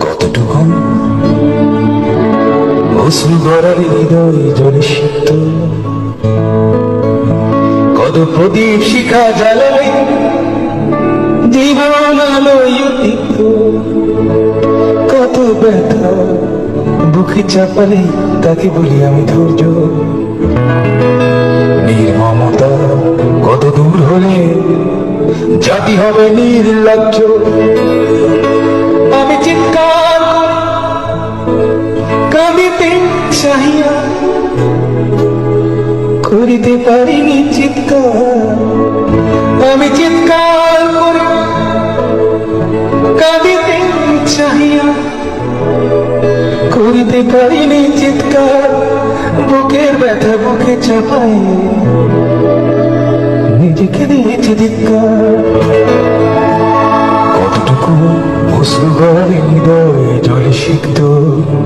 কতটুকু কত প্রদীপ শিখা জ্বালালে জীবন কত ব্যথা বুকে চাপালে তাকে বলি আমি ধৈর্য। নির্মমতা কত দূর হলে জাতি হবে নির্লজ্জ। কাঁদিতে চাহিয়া করিতে পারিনি চিৎকার। আমি চিৎকার করি কাঁদিতে চাহিয়া করিতে পারিনি চিৎকার। বুকের ব্যথা বুকে চাপাই নিজেকে দিয়েছি ধিক্কার। কতটুকু অশ্রু হৃদয় জলে সিদ্ধ কত প্রদীপ